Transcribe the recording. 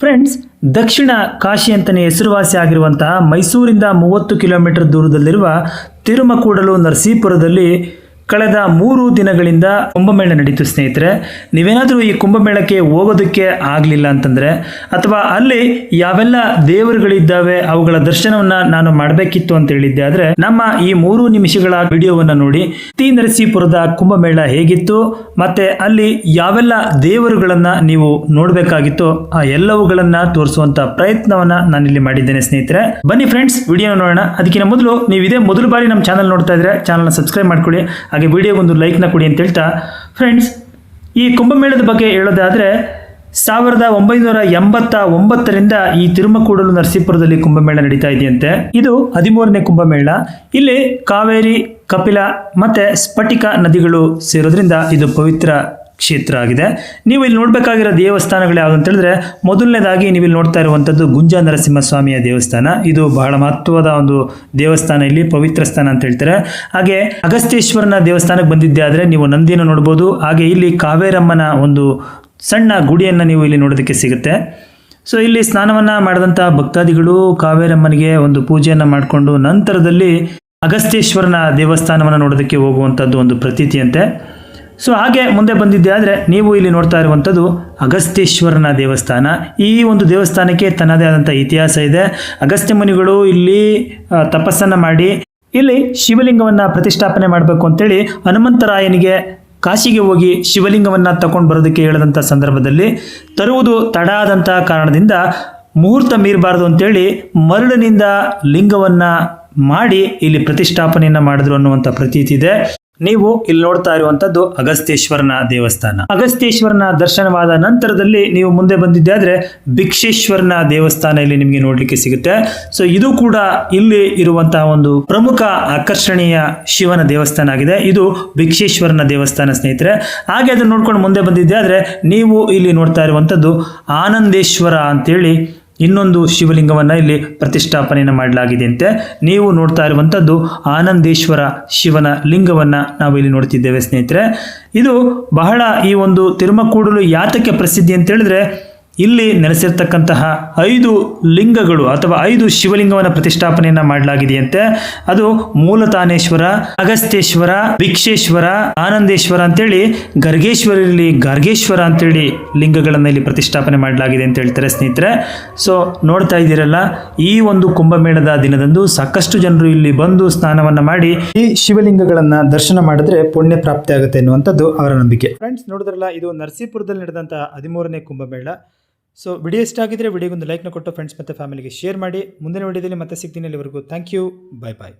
Friends ದಕ್ಷಿಣ ಕಾಶಿ ಅಂತಲೇ ಹೆಸರುವಾಸಿ ಆಗಿರುವಂತಹ ಮೈಸೂರಿಂದ ಮೂವತ್ತು ಕಿಲೋಮೀಟರ್ ದೂರದಲ್ಲಿರುವ ತಿರುಮಕೂಡಲು ನರಸೀಪುರದಲ್ಲಿ ಕಳೆದ ಮೂರು ದಿನಗಳಿಂದ ಕುಂಭಮೇಳ ನಡೀತು, ಸ್ನೇಹಿತರೆ. ನೀವೇನಾದರೂ ಈ ಕುಂಭಮೇಳಕ್ಕೆ ಹೋಗೋದಕ್ಕೆ ಆಗಲಿಲ್ಲ ಅಂತಂದರೆ, ಅಥವಾ ಅಲ್ಲಿ ಯಾವೆಲ್ಲ ದೇವರುಗಳಿದ್ದಾವೆ, ಅವುಗಳ ದರ್ಶನವನ್ನು ನಾನು ಮಾಡಬೇಕಿತ್ತು ಅಂತ ಹೇಳಿದ್ದೆ. ಆದರೆ ನಮ್ಮ ಈ ಮೂರು ನಿಮಿಷಗಳ ವಿಡಿಯೋವನ್ನು ನೋಡಿ ತಿ ನರಸೀಪುರದ ಕುಂಭಮೇಳ ಹೇಗಿತ್ತು, ಮತ್ತು ಅಲ್ಲಿ ಯಾವೆಲ್ಲ ದೇವರುಗಳನ್ನು ನೀವು ನೋಡಬೇಕಾಗಿತ್ತು, ಆ ಎಲ್ಲವುಗಳನ್ನು ತೋರಿಸುವಂಥ ಪ್ರಯತ್ನವನ್ನು ನಾನಿಲ್ಲಿ ಮಾಡಿದ್ದೇನೆ, ಸ್ನೇಹಿತರೆ. ಬನ್ನಿ ಫ್ರೆಂಡ್ಸ್ ವಿಡಿಯೋ ನೋಡೋಣ. ಅದಕ್ಕಿಂತ ಮೊದಲು ನೀವು ಇದೇ ಮೊದಲು ಬಾರಿ ನಮ್ಮ ಚಾನಲ್ ನೋಡ್ತಾ ಇದ್ರೆ, ಚಾನಲ್ನ ಸಬ್ಸ್ಕ್ರೈಬ್ ಮಾಡ್ಕೊಳ್ಳಿ. ಹಾಗೆ ವಿಡಿಯೋಗೊಂದು ಲೈಕ್ನ ಕೊಡಿ ಅಂತ ಹೇಳ್ತಾ ಫ್ರೆಂಡ್ಸ್ ಈ ಕುಂಭಮೇಳದ ಬಗ್ಗೆ ಹೇಳೋದಾದರೆ, ಸಾವಿರದ ಒಂಬೈನೂರ ಎಂಬತ್ತ ಒಂಬತ್ತರಿಂದ ಈ ತಿರುಮಕೂಡಲು ನರಸೀಪುರದಲ್ಲಿ ಕುಂಭಮೇಳ ನಡೀತಾ ಇದೆಯಂತೆ. ಇದು ಹದಿಮೂರನೇ ಕುಂಭಮೇಳ. ಇಲ್ಲಿ ಕಾವೇರಿ, ಕಪಿಲ ಮತ್ತೆ ಸ್ಫಟಿಕ ನದಿಗಳು ಸೇರೋದ್ರಿಂದ ಇದು ಪವಿತ್ರ ಕ್ಷೇತ್ರ ಆಗಿದೆ. ನೀವು ಇಲ್ಲಿ ನೋಡಬೇಕಾಗಿರೋ ದೇವಸ್ಥಾನಗಳು ಯಾವುದು ಅಂತ ಹೇಳಿದ್ರೆ, ಮೊದಲನೇದಾಗಿ ನೀವು ಇಲ್ಲಿ ನೋಡ್ತಾ ಇರುವಂಥದ್ದು ಗುಂಜಾ ನರಸಿಂಹಸ್ವಾಮಿಯ ದೇವಸ್ಥಾನ. ಇದು ಬಹಳ ಮಹತ್ವದ ಒಂದು ದೇವಸ್ಥಾನ, ಇಲ್ಲಿ ಪವಿತ್ರ ಸ್ಥಾನ ಅಂತ ಹೇಳ್ತಾರೆ. ಹಾಗೆ ಅಗಸ್ತ್ಯೇಶ್ವರನ ದೇವಸ್ಥಾನಕ್ಕೆ ಬಂದಿದ್ದೆ ಆದರೆ ನೀವು ನಂದಿಯನ್ನು ನೋಡ್ಬೋದು. ಹಾಗೆ ಇಲ್ಲಿ ಕಾವೇರಮ್ಮನ ಒಂದು ಸಣ್ಣ ಗುಡಿಯನ್ನು ನೀವು ಇಲ್ಲಿ ನೋಡೋದಕ್ಕೆ ಸಿಗುತ್ತೆ. ಸೊ ಇಲ್ಲಿ ಸ್ನಾನವನ್ನು ಮಾಡಿದಂಥ ಭಕ್ತಾದಿಗಳು ಕಾವೇರಮ್ಮನಿಗೆ ಒಂದು ಪೂಜೆಯನ್ನು ಮಾಡಿಕೊಂಡು ನಂತರದಲ್ಲಿ ಅಗಸ್ತ್ಯೇಶ್ವರನ ದೇವಸ್ಥಾನವನ್ನು ನೋಡೋದಕ್ಕೆ ಹೋಗುವಂಥದ್ದು ಒಂದು ಪ್ರತೀತಿಯಂತೆ. ಸೊ ಹಾಗೆ ಮುಂದೆ ಬಂದಿದ್ದೆ. ಆದರೆ ನೀವು ಇಲ್ಲಿ ನೋಡ್ತಾ ಇರುವಂಥದ್ದು ಅಗಸ್ತ್ಯೇಶ್ವರನ ದೇವಸ್ಥಾನ. ಈ ಒಂದು ದೇವಸ್ಥಾನಕ್ಕೆ ತನ್ನದೇ ಆದಂಥ ಇತಿಹಾಸ ಇದೆ. ಅಗಸ್ತ್ಯ ಮುನಿಗಳು ಇಲ್ಲಿ ತಪಸ್ಸನ್ನು ಮಾಡಿ ಇಲ್ಲಿ ಶಿವಲಿಂಗವನ್ನು ಪ್ರತಿಷ್ಠಾಪನೆ ಮಾಡಬೇಕು ಅಂತೇಳಿ ಹನುಮಂತರಾಯನಿಗೆ ಕಾಶಿಗೆ ಹೋಗಿ ಶಿವಲಿಂಗವನ್ನು ತಗೊಂಡು ಬರೋದಕ್ಕೆ ಹೇಳಿದಂಥ ಸಂದರ್ಭದಲ್ಲಿ ತರುವುದು ತಡ ಆದಂಥ ಕಾರಣದಿಂದ ಮುಹೂರ್ತ ಮೀರಬಾರ್ದು ಅಂತೇಳಿ ಮರಳಿನಿಂದ ಲಿಂಗವನ್ನು ಮಾಡಿ ಇಲ್ಲಿ ಪ್ರತಿಷ್ಠಾಪನೆಯನ್ನು ಮಾಡಿದ್ರು ಅನ್ನುವಂಥ ಪ್ರತೀತಿ ಇದೆ. ನೀವು ಇಲ್ಲಿ ನೋಡ್ತಾ ಇರುವಂತದ್ದು ಅಗಸ್ತ್ಯೇಶ್ವರನ ದೇವಸ್ಥಾನ. ಅಗಸ್ತ್ಯೇಶ್ವರನ ದರ್ಶನವಾದ ನಂತರದಲ್ಲಿ ನೀವು ಮುಂದೆ ಬಂದಿದ್ದಾದ್ರೆ ಭಿಕ್ಷೇಶ್ವರನ ದೇವಸ್ಥಾನ ಇಲ್ಲಿ ನಿಮಗೆ ನೋಡ್ಲಿಕ್ಕೆ ಸಿಗುತ್ತೆ. ಸೊ ಇದು ಕೂಡ ಇಲ್ಲಿ ಇರುವಂತಹ ಒಂದು ಪ್ರಮುಖ ಆಕರ್ಷಣೀಯ ಶಿವನ ದೇವಸ್ಥಾನ ಆಗಿದೆ. ಇದು ಭಿಕ್ಷೇಶ್ವರನ ದೇವಸ್ಥಾನ ಸ್ನೇಹಿತರೆ. ಹಾಗೆ ಅದನ್ನು ನೋಡ್ಕೊಂಡು ಮುಂದೆ ಬಂದಿದ್ದೆ ಆದ್ರೆ ನೀವು ಇಲ್ಲಿ ನೋಡ್ತಾ ಇರುವಂತದ್ದು ಆನಂದೇಶ್ವರ ಅಂತೇಳಿ ಇನ್ನೊಂದು ಶಿವಲಿಂಗವನ್ನು ಇಲ್ಲಿ ಪ್ರತಿಷ್ಠಾಪನೆಯನ್ನು ಮಾಡಲಾಗಿದೆ ಅಂತೆ. ನೀವು ನೋಡ್ತಾ ಇರುವಂಥದ್ದು ಆನಂದೇಶ್ವರ ಶಿವನ ಲಿಂಗವನ್ನು ನಾವು ಇಲ್ಲಿ ನೋಡ್ತಿದ್ದೇವೆ ಸ್ನೇಹಿತರೆ. ಇದು ಬಹಳ ಈ ಒಂದು ತಿರುಮಕೂಡಲು ಯಾತಕ್ಕೆ ಪ್ರಸಿದ್ಧಿ ಅಂತ ಹೇಳಿದ್ರೆ ಇಲ್ಲಿ ನೆಲೆಸಿರ್ತಕ್ಕಂತಹ ಐದು ಲಿಂಗಗಳು ಅಥವಾ ಐದು ಶಿವಲಿಂಗವನ್ನು ಪ್ರತಿಷ್ಠಾಪನೆಯನ್ನ ಮಾಡಲಾಗಿದೆಯಂತೆ. ಅದು ಮೂಲತಾನೇಶ್ವರ, ಅಗಸ್ತ್ಯೇಶ್ವರ ಭಿಕ್ಷೇಶ್ವರ ಆನಂದೇಶ್ವರ ಅಂತೇಳಿ ಗರ್ಗೇಶ್ವರಲ್ಲಿ ಗರ್ಗೇಶ್ವರ ಅಂತೇಳಿ ಲಿಂಗಗಳನ್ನು ಇಲ್ಲಿ ಪ್ರತಿಷ್ಠಾಪನೆ ಮಾಡಲಾಗಿದೆ ಅಂತ ಹೇಳ್ತಾರೆ ಸ್ನೇಹಿತರೆ. ಸೊ ನೋಡ್ತಾ ಇದ್ದೀರಲ್ಲ, ಈ ಒಂದು ಕುಂಭಮೇಳದ ದಿನದಂದು ಸಾಕಷ್ಟು ಜನರು ಇಲ್ಲಿ ಬಂದು ಸ್ನಾನವನ್ನ ಮಾಡಿ ಈ ಶಿವಲಿಂಗಗಳನ್ನ ದರ್ಶನ ಮಾಡಿದ್ರೆ ಪುಣ್ಯ ಪ್ರಾಪ್ತಿ ಆಗುತ್ತೆ ಎನ್ನುವಂಥದ್ದು ಅವರ ನಂಬಿಕೆ. ಫ್ರೆಂಡ್ಸ್ ನೋಡಿದ್ರಲ್ಲ, ಇದು ನರಸೀಪುರದಲ್ಲಿ ನಡೆದಂತಹ ಹದಿಮೂರನೇ ಕುಂಭಮೇಳ. ಸೊ ವಿಡಿಯೋ ಇಷ್ಟ ಆಗಿದ್ರೆ ವಿಡಿಯೋಗೊಂದು ಲೈಕ್ನ ಕೊಟ್ಟು ಫ್ರೆಂಡ್ಸ್ ಮತ್ತು ಫ್ಯಾಮಿಲಿಗೆ ಶೇರ್ ಮಾಡಿ. ಮುಂದಿನ ವಿಡಿಯೋದಲ್ಲಿ ಮತ್ತೆ ಸಿಗ್ತೀನಿ ಅಲ್ಲಿವರೆಗೂ. Thank you bye bye